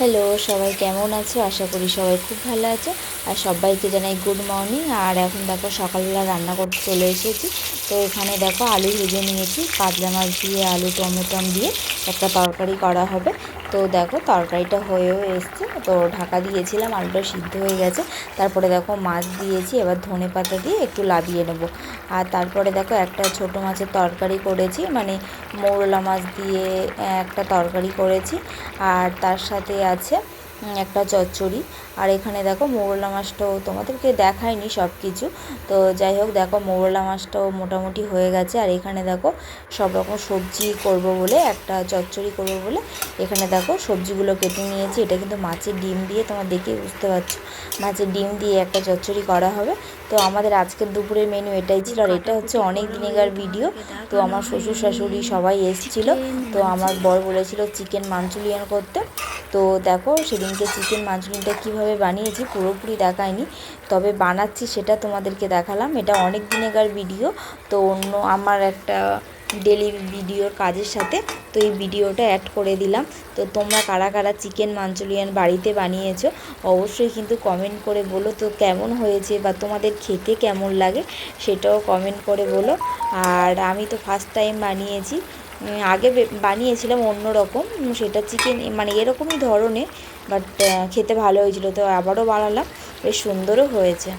Hello, সবাই কেমন আছো? আশা করি সবাই খুব ভালো আছো। আর সবাইকে জানাই গুড মর্নিং আর এখন দেখো, সকালবেলা রান্না করতে চলে এসেছি। তো এখানে দেখো, আলু ভেজে নিয়েছি। কাতলা মাছ দিয়ে, আলু টমেটম দিয়ে একটা তরকারি করা হবে। তো দেখো, তরকারিটা হয়েও এসছে। তো ঢাকা দিয়েছিলাম, আলুটা সিদ্ধ হয়ে গেছে। তারপরে দেখো, মাছ দিয়েছি। এবার ধনে পাতা দিয়ে একটু লাবিয়ে নেব। আর তারপরে দেখো, একটা ছোট মাছের তরকারি করেছি। মানে মৌরলা মাছ দিয়ে একটা তরকারি করেছি। আর তার সাথে আছে একটা চচ্চড়ি। আর এখানে দেখো মৌরলা মাছটাও তোমাদেরকে দেখায়নি সব কিছু তো যাই হোক, দেখো মৌরলা মাছটাও মোটামুটি হয়ে গেছে। আর এখানে দেখো সব রকম সবজি করব বলে, একটা চচ্চড়ি করব বলে, এখানে দেখো সবজিগুলো কেটে নিয়েছি। এটা কিন্তু মাছের ডিম দিয়ে, তোমার দেখে বুঝতে পারছ। মাছের ডিম দিয়ে একটা চচ্চড়ি করা হবে। তো আমাদের আজকের দুপুরের মেনু এটাই ছিল। আর এটা হচ্ছে অনেক দিনেকার ভিডিও তো আমার শ্বশুর শাশুড়ি সবাই এসেছিল। তো আমার বর বলেছিল চিকেন মাঞ্চুরিয়ান করতে। তো দেখো সেদিনকে চিকেন মাঞ্চুরিয়ানটা কীভাবে বানিয়েছি পুরোপুরি দেখায়নি, তবে বানাচ্ছি সেটা তোমাদেরকে দেখালাম। এটা অনেক দিনেকার ভিডিও, তো অন্য আমার একটা ডেলি ভিডিওর কাজের সাথে, তো এই ভিডিওটা অ্যাড করে দিলাম। তো তোমরা কারা কারা চিকেন মাঞ্চুরিয়ান বাড়িতে বানিয়েছো, অবশ্যই কিন্তু কমেন্ট করে বলো তো কেমন হয়েছে বা তোমাদের খেতে কেমন লাগে, সেটাও কমেন্ট করে বলো। আর আমি তো ফার্স্ট টাইম বানিয়েছি আগে বানিয়েছিলাম অন্য রকম সেটা চিকেন মানে এরকমই ধরনের বাট খেতে ভালো হয়েছিল, তো আবারও বানালাম, বেশ সুন্দরও হয়েছে।